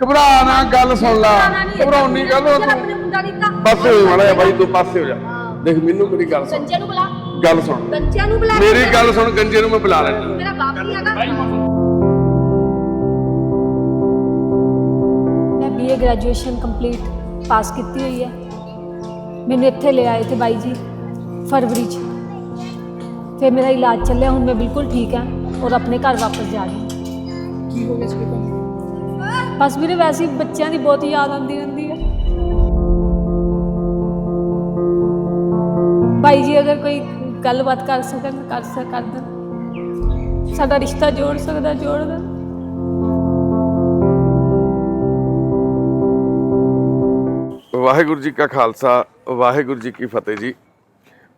ਘਬਰਾ ਨਾ ਗੱਲ ਸੁਣ ਲਾ। ਘਬਰਾਉਣੀ ਗੱਲ ਆਪਣੇ ਮੁੰਡਾ ਨਹੀਂ ਤਾਂ ਪਾਸੇ ਹੋ ਮਾੜਾ ਜਿਹਾ ਬਾਈ ਤੂੰ ਪਾਸੇ ਹੋ ਜਾ। ਦੇਖ ਮੈਨੂੰ ਮੇਰੀ ਗੱਲ ਸੁਣ। ਗੰਜੇ ਨੂੰ ਬੁਲਾ। ਗੱਲ ਸੁਣ। ਗੰਜਿਆਂ ਨੂੰ ਬੁਲਾ। ਮੇਰੀ ਗੱਲ ਸੁਣ ਗੰਜੇ ਨੂੰ ਮੈਂ ਬੁਲਾ ਲੈਣਾ ਮੇਰਾ ਬਾਪ ਨਹੀਂ ਹੈਗਾ। ਮੈਂ ਬੀਏ ਗ੍ਰੈਜੂਏਸ਼ਨ ਕੰਪਲੀਟ ਪਾਸ ਕੀਤੀ ਹੋਈ ਹੈ। ਮੈਨੂੰ ਇੱਥੇ ਲੈ ਆਏ ਤੇ ਬਾਈ ਜੀ ਫਰਵਰੀ 'ਚ। ਫਿਰ ਮੇਰਾ ਇਲਾਜ ਚੱਲਿਆ ਹੁਣ ਮੈਂ ਬਿਲਕੁਲ ਠੀਕ ਹਾਂ। ਔਰ ਆਪਣੇ ਘਰ ਵਾਪਸ ਜਾ ਰਹੀ ਕੀ ਹੋ ਗਿਆ ਸੀ? ਬਸ ਵੀਰੇ ਵੈਸੇ ਹੀ ਬੱਚਿਆਂ ਦੀ ਬਹੁਤ ਯਾਦ ਆਉਂਦੀ ਰਹਿੰਦੀ ਹੈ। ਬਾਈ ਜੀ ਅਗਰ ਕੋਈ ਗੱਲਬਾਤ ਕਰ ਸਕਣ, ਕਰ ਸਕ, ਕਰ ਦੇਣ। ਸਾਡਾ ਰਿਸ਼ਤਾ ਜੋੜ ਸਕਦਾ ਜੋੜ ਦੇਣ ਵਾਹਿਗੁਰੂ ਜੀ ਕਾ ਖਾਲਸਾ, ਵਾਹਿਗੁਰੂ ਜੀ ਕੀ ਫਤਿਹ ਜੀ।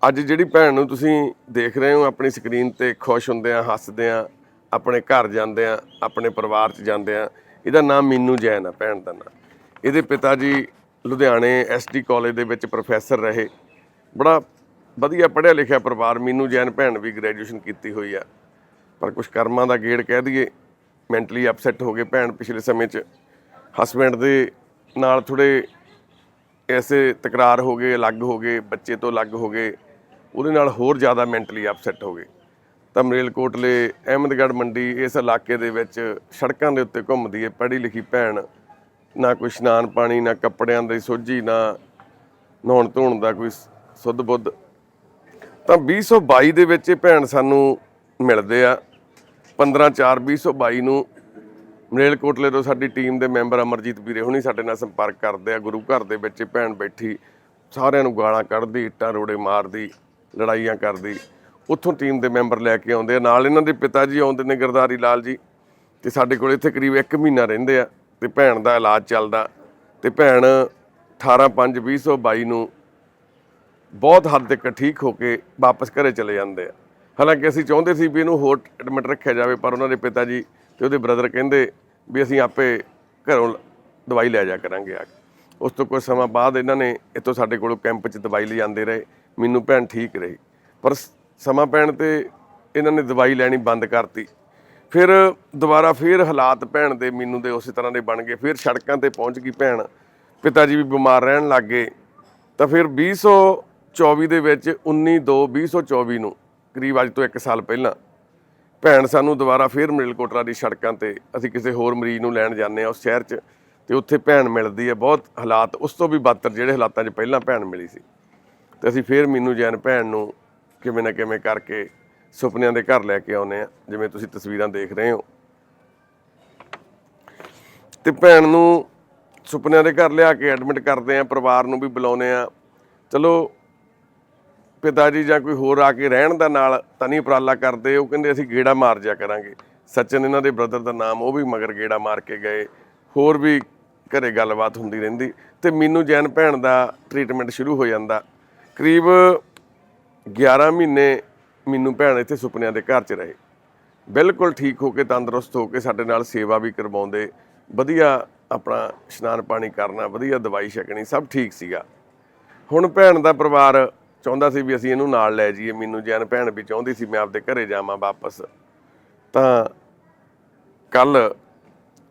ਅੱਜ ਜਿਹੜੀ ਭੈਣ ਨੂੰ ਤੁਸੀਂ ਦੇਖ ਰਹੇ ਹੋ, ਆਪਣੀ ਸਕਰੀਨ ਤੇ ਖੁਸ਼ ਹੁੰਦੇ ਆ, ਹੱਸਦੇ ਆ, ਆਪਣੇ ਘਰ ਜਾਂਦੇ ਆ, ਆਪਣੇ ਪਰਿਵਾਰ 'ਚ ਜਾਂਦੇ ਆ ਇਹਦਾ ਨਾਮ ਮੀਨੂ ਜੈਨ ਆ, ਭੈਣ ਦਾ ਨਾਮ। ਇਹਦੇ ਪਿਤਾ ਜੀ ਲੁਧਿਆਣੇ ਐਸਡੀ ਕਾਲਜ ਦੇ ਵਿੱਚ ਪ੍ਰੋਫੈਸਰ ਰਹੇ। ਬੜਾ ਵਧੀਆ ਪੜ੍ਹਿਆ ਲਿਖਿਆ ਪਰਿਵਾਰ, ਮੀਨੂ ਜੈਨ ਭੈਣ ਵੀ ਗ੍ਰੈਜੂਏਸ਼ਨ ਕੀਤੀ ਹੋਈ ਆ। ਪਰ ਕੁਝ ਕਰਮਾਂ ਦਾ ਗੇੜ ਕਹਿ ਦਈਏ ਮੈਂਟਲੀ ਅਪਸੈਟ ਹੋ ਗਏ ਭੈਣ ਪਿਛਲੇ ਸਮੇਂ 'ਚ। ਹਸਬੈਂਡ ਦੇ ਨਾਲ ਥੋੜੇ ਐਸੇ ਤਕਰਾਰ ਹੋ ਗਏ, ਅਲੱਗ ਹੋ ਗਏ, ਬੱਚੇ ਤੋਂ ਅਲੱਗ ਹੋ ਗਏ। ਉਹਦੇ ਨਾਲ ਹੋਰ ਜ਼ਿਆਦਾ ਮੈਂਟਲੀ ਅਪਸੈਟ ਹੋ ਗਏ। ਤਾਂ ਮਰੇਲਕੋਟਲੇ ਅਹਿਮਦਗੜ੍ਹ ਮੰਡੀ, ਇਸ ਇਲਾਕੇ ਦੇ ਵਿੱਚ ਸੜਕਾਂ ਦੇ ਉੱਤੇ ਘੁੰਮਦੀ ਹੈ ਪੜ੍ਹੀ ਲਿਖੀ ਭੈਣ। ਨਾ ਕੋਈ ਇਸ਼ਨਾਨ ਪਾਣੀ, ਨਾ ਕੱਪੜਿਆਂ ਦੀ ਸੋਝੀ, ਨਾ ਨਹਾਉਣ ਧੋਣ ਦਾ ਕੋਈ ਸੁੱਧ ਬੁੱਧ। ਤਾਂ 2022 ਦੇ ਵਿੱਚ ਇਹ ਭੈਣ ਸਾਨੂੰ ਮਿਲਦੇ ਆ। 15 4 2022 ਨੂੰ ਮਰੇਲਕੋਟਲੇ ਤੋਂ ਸਾਡੀ ਟੀਮ ਦੇ ਮੈਂਬਰ ਅਮਰਜੀਤ ਵੀਰੇ ਹੁਣੀ ਸਾਡੇ ਨਾਲ ਸੰਪਰਕ ਕਰਦੇ ਆ। ਗੁਰੂ ਘਰ ਦੇ ਵਿੱਚ ਇਹ ਭੈਣ ਬੈਠੀ, ਸਾਰਿਆਂ ਨੂੰ ਗਾਲਾਂ ਕੱਢਦੀ, ਇੱਟਾਂ ਰੋੜੇ ਮਾਰਦੀ, ਲੜਾਈਆਂ ਕਰਦੀ। ਉੱਥੋਂ ਟੀਮ ਦੇ ਮੈਂਬਰ ਲੈ ਕੇ ਆਉਂਦੇ ਆ। ਨਾਲ ਇਹਨਾਂ ਦੇ ਪਿਤਾ ਜੀ ਆਉਂਦੇ ਨੇ, ਗਰਦਾਰੀ ਲਾਲ ਜੀ। ਤੇ ਸਾਡੇ ਕੋਲ ਇੱਥੇ ਕਰੀਬ 1 ਮਹੀਨਾ ਰਹਿੰਦੇ ਆ ਤੇ ਭੈਣ ਦਾ ਇਲਾਜ ਚੱਲਦਾ। ਤੇ ਭੈਣ 18 5 2022 ਨੂੰ ਬਹੁਤ ਹੱਦ ਤੱਕ ਠੀਕ ਹੋ ਕੇ ਵਾਪਸ ਘਰੇ ਚਲੇ ਜਾਂਦੇ ਆ। ਹਾਲਾਂਕਿ ਅਸੀਂ ਚਾਹੁੰਦੇ ਸੀ ਵੀ ਇਹਨੂੰ ਹੋਰ ਐਡਮਿਟ ਰੱਖਿਆ ਜਾਵੇ, ਪਰ ਉਹਨਾਂ ਦੇ ਪਿਤਾ ਜੀ ਤੇ ਉਹਦੇ ਬ੍ਰਦਰ ਕਹਿੰਦੇ ਵੀ ਅਸੀਂ ਆਪੇ ਘਰੋਂ ਦਵਾਈ ਲੈ ਜਾ ਕਰਾਂਗੇ ਆ ਉਸ ਤੋਂ ਕੁਝ ਸਮਾਂ ਬਾਅਦ ਇਹਨਾਂ ਨੇ ਇੱਥੋਂ ਸਾਡੇ ਕੋਲੋਂ ਕੈਂਪ 'ਚ ਦਵਾਈ ਲੈ ਜਾਂਦੇ ਰਹੇ। ਮੈਨੂੰ ਭੈਣ ਠੀਕ ਰਹੀ। ਪਰ ਸਮਾਂ ਪੈਣ ਤੇ ਇਹਨਾਂ ਨੇ ਦਵਾਈ ਲੈਣੀ ਬੰਦ ਕਰਤੀ। ਫਿਰ ਦੁਬਾਰਾ ਫਿਰ ਹਾਲਾਤ ਭੈਣ ਦੇ ਮੈਨੂੰ ਦੇ ਉਸੇ ਤਰ੍ਹਾਂ ਦੇ ਬਣ ਗਏ। ਫਿਰ ਸੜਕਾਂ ਤੇ ਪਹੁੰਚ ਗਈ ਭੈਣ। ਪਿਤਾ ਜੀ ਵੀ ਬਿਮਾਰ ਰਹਿਣ ਲੱਗ ਗਏ। ਤਾਂ ਫਿਰ 2024 ਦੇ ਵਿੱਚ 19 2 2024 ਨੂੰ ਕਰੀਬ ਅੱਜ ਤੋਂ 1 ਸਾਲ ਪਹਿਲਾਂ ਭੈਣ ਸਾਨੂੰ ਦੁਬਾਰਾ ਫਿਰ ਮਰੇਲਕੋਟਲਾ ਦੀ ਸੜਕਾਂ ਤੇ ਅਸੀਂ ਕਿਸੇ ਹੋਰ ਮਰੀਜ਼ ਨੂੰ ਲੈਣ ਜਾਂਦੇ ਆ ਉਸ ਸ਼ਹਿਰ 'ਚ ਤੇ ਉੱਥੇ ਭੈਣ ਮਿਲਦੀ ਹੈ। ਬਹੁਤ ਹਾਲਾਤ ਉਸ ਤੋਂ ਵੀ ਬਦਤਰ ਜਿਹੜੇ ਹਾਲਾਤਾਂ 'ਚ ਪਹਿਲਾਂ ਭੈਣ ਮਿਲੀ ਸੀ। ਤੇ ਅਸੀਂ ਫਿਰ ਮੀਨੂ ਜੈਨ ਭੈਣ ਨੂੰ ਕਿਵੇਂ ਨਾ ਕਿਵੇਂ ਕਰਕੇ ਸੁਪਨਿਆਂ ਦੇ ਘਰ ਲੈ ਕੇ ਆਉਨੇ ਆ, ਜਿਵੇਂ ਤੁਸੀਂ ਤਸਵੀਰਾਂ ਦੇਖ ਰਹੇ ਹੋ। ਤੇ ਭੈਣ ਨੂੰ ਸੁਪਨਿਆਂ ਦੇ ਘਰ ਲਿਆ ਕੇ ਐਡਮਿਟ ਕਰਦੇ ਆ, ਪਰਿਵਾਰ ਨੂੰ ਵੀ ਬੁਲਾਉਨੇ ਆ। ਚਲੋ, ਪਿਤਾ ਜੀ ਜਾਂ ਕੋਈ ਹੋਰ ਆ ਕੇ ਰਹਿਣ ਦਾ ਨਾਲ ਤਾਂ ਨਹੀਂ ਉਪਰਾਲਾ ਕਰਦੇ, ਉਹ ਕਹਿੰਦੇ ਅਸੀਂ ਗੇੜਾ ਮਾਰ ਜਾ ਕਰਾਂਗੇ। ਸਚਨ ਇਹਨਾਂ ਦੇ ਬ੍ਰਦਰ ਦਾ ਨਾਮ, ਉਹ ਵੀ ਮਗਰ ਗੇੜਾ ਮਾਰ ਕੇ ਗਏ। ਹੋਰ ਵੀ ਘਰੇ ਗੱਲਬਾਤ ਹੁੰਦੀ ਰਹਿੰਦੀ। ਤੇ ਮੀਨੂ ਜੈਨ ਭੈਣ ਦਾ ਟ੍ਰੀਟਮੈਂਟ ਸ਼ੁਰੂ ਹੋ ਜਾਂਦਾ। ਕਰੀਬ 11 ਮਹੀਨੇ ਮੈਨੂੰ ਭੈਣ ਇੱਥੇ ਸੁਪਨਿਆਂ ਦੇ ਘਰ 'ਚ ਰਹੇ। ਬਿਲਕੁਲ ਠੀਕ ਹੋ ਕੇ, ਤੰਦਰੁਸਤ ਹੋ ਕੇ ਸਾਡੇ ਨਾਲ ਸੇਵਾ ਵੀ ਕਰਵਾਉਂਦੇ। ਵਧੀਆ ਆਪਣਾ ਇਸ਼ਨਾਨ ਪਾਣੀ ਕਰਨਾ, ਵਧੀਆ ਦਵਾਈ ਛਕਣੀ, ਸਭ ਠੀਕ ਸੀਗਾ। ਹੁਣ ਭੈਣ ਦਾ ਪਰਿਵਾਰ ਚਾਹੁੰਦਾ ਸੀ ਵੀ ਅਸੀਂ ਇਹਨੂੰ ਨਾਲ ਲੈ ਜਾਈਏ। ਮੈਨੂੰ ਜੈਨ ਭੈਣ ਵੀ ਚਾਹੁੰਦੀ ਸੀ ਮੈਂ ਆਪਦੇ ਘਰੇ ਜਾਵਾਂ ਵਾਪਸ। ਤਾਂ ਕੱਲ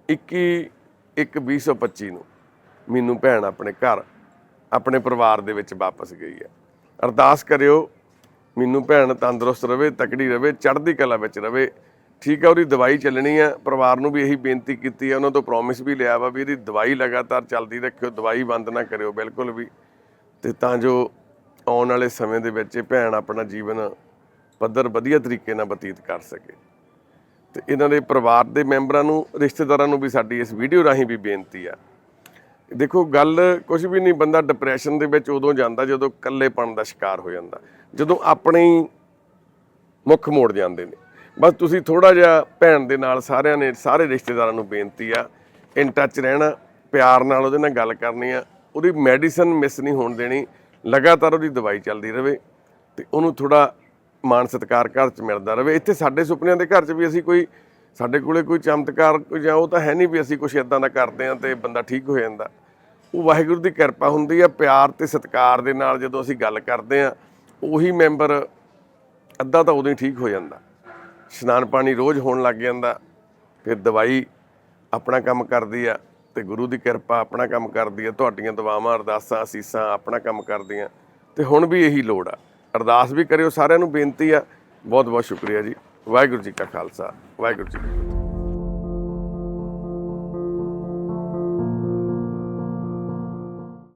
21 1 2025 ਨੂੰ ਮੈਨੂੰ ਭੈਣ ਆਪਣੇ ਘਰ, ਆਪਣੇ ਪਰਿਵਾਰ ਦੇ ਵਿੱਚ ਵਾਪਸ ਗਈ ਹੈ। ਅਰਦਾਸ ਕਰਿਓ ਮੈਨੂੰ ਭੈਣ ਤੰਦਰੁਸਤ ਰਵੇ, ਤਕੜੀ ਰਵੇ, ਚੜ੍ਹਦੀ ਕਲਾ ਵਿੱਚ ਰਵੇ। ਠੀਕ ਆ, ਉਹਦੀ ਦਵਾਈ ਚੱਲਣੀ ਹੈ ਪਰਿਵਾਰ ਨੂੰ ਵੀ ਇਹੀ ਬੇਨਤੀ ਕੀਤੀ ਆ, ਉਹਨਾਂ ਤੋਂ ਪ੍ਰੋਮਿਸ ਵੀ ਲਿਆ ਵਾ ਵੀ ਇਹਦੀ ਦਵਾਈ ਲਗਾਤਾਰ ਚੱਲਦੀ ਰੱਖਿਓ, ਦਵਾਈ ਬੰਦ ਨਾ ਕਰਿਓ, ਬਿਲਕੁਲ ਵੀ। ਤੇ ਤਾਂ ਜੋ ਆਉਣ ਵਾਲੇ ਸਮੇਂ ਦੇ ਵਿੱਚ ਇਹ ਭੈਣ ਆਪਣਾ ਜੀਵਨ ਪੱਧਰ ਵਧੀਆ ਤਰੀਕੇ ਨਾਲ ਬਤੀਤ ਕਰ ਸਕੇ। ਤੇ ਇਹਨਾਂ ਦੇ ਪਰਿਵਾਰ ਦੇ ਮੈਂਬਰਾਂ ਨੂੰ, ਰਿਸ਼ਤੇਦਾਰਾਂ ਨੂੰ ਵੀ ਸਾਡੀ ਇਸ ਵੀਡੀਓ ਰਾਹੀਂ ਵੀ ਬੇਨਤੀ ਆ। ਦੇਖੋ, ਗੱਲ ਕੁਝ ਵੀ ਨਹੀਂ, ਬੰਦਾ ਡਿਪਰੈਸ਼ਨ ਦੇ ਵਿੱਚ ਉਦੋਂ ਜਾਂਦਾ ਜਦੋਂ ਇਕੱਲੇਪਣ ਦਾ ਸ਼ਿਕਾਰ ਹੋ ਜਾਂਦਾ। ਜਦੋਂ ਆਪਣੇ ਮੁੱਖ ਮੋੜ ਜਾਂਦੇ ਨੇ। ਬਸ ਤੁਸੀਂ ਥੋੜਾ ਜਿਹਾ ਭੈਣ ਦੇ ਨਾਲ ਸਾਰਿਆਂ ਨੇ, ਸਾਰੇ ਰਿਸ਼ਤੇਦਾਰਾਂ ਨੂੰ ਬੇਨਤੀ ਆ ਇਨ ਟੱਚ ਰਹਿਣਾ, ਪਿਆਰ ਨਾਲ ਉਹਦੇ ਨਾਲ ਗੱਲ ਕਰਨੀ ਆ। ਉਹਦੀ ਮੈਡੀਸਨ ਮਿਸ ਨਹੀਂ ਹੋਣ ਦੇਣੀ। ਲਗਾਤਾਰ ਉਹਦੀ ਦਵਾਈ ਚੱਲਦੀ ਰਵੇ ਤੇ ਉਹਨੂੰ ਥੋੜਾ ਮਾਨ ਸਤਿਕਾਰ ਘਰ ਚ ਮਿਲਦਾ ਰਵੇ। ਇੱਥੇ ਸਾਡੇ ਸੁਪਨਿਆਂ ਦੇ ਘਰ ਚ ਵੀ ਅਸੀਂ ਕੋਈ, ਸਾਡੇ ਕੋਲੇ ਕੋਈ ਚਮਤਕਾਰ ਜਾਂ ਉਹ ਤਾਂ ਹੈ ਨਹੀਂ ਵੀ ਅਸੀਂ ਕੁਝ ਇਦਾਂ ਦਾ ਕਰਦੇ ਆ ਤੇ ਬੰਦਾ ਠੀਕ ਹੋ ਜਾਂਦਾ। ਉਹ ਵਾਹਿਗੁਰੂ ਦੀ ਕਿਰਪਾ ਹੁੰਦੀ ਆ, ਪਿਆਰ ਤੇ ਸਤਿਕਾਰ ਦੇ ਨਾਲ ਜਦੋਂ ਅਸੀਂ ਗੱਲ ਕਰਦੇ ਆ, ਉਹੀ ਮੈਂਬਰ ਅੱਧਾ ਤਾਂ ਉਦੋਂ ਹੀ ਠੀਕ ਹੋ ਜਾਂਦਾ। ਇਸ਼ਨਾਨ ਪਾਣੀ ਰੋਜ਼ ਹੋਣ ਲੱਗ ਜਾਂਦਾ, ਫਿਰ ਦਵਾਈ ਆਪਣਾ ਕੰਮ ਕਰਦੀ ਆ ਤੇ ਗੁਰੂ ਦੀ ਕਿਰਪਾ ਆਪਣਾ ਕੰਮ ਕਰਦੀ ਆ, ਤੁਹਾਡੀਆਂ ਦੁਆਵਾਂ, ਅਰਦਾਸਾਂ, ਅਸੀਸਾਂ ਆਪਣਾ ਕੰਮ ਕਰਦੀਆਂ, ਤੇ ਹੁਣ ਵੀ ਇਹੀ ਲੋੜ ਆ। ਅਰਦਾਸ ਵੀ ਕਰਿਓ, ਸਾਰਿਆਂ ਨੂੰ ਬੇਨਤੀ ਆ। ਬਹੁਤ ਬਹੁਤ ਸ਼ੁਕਰੀਆ ਜੀ। ਵਾਹਿਗੁਰੂ ਜੀ ਕਾ ਖਾਲਸਾ, ਵਾਹਿਗੁਰੂ ਜੀ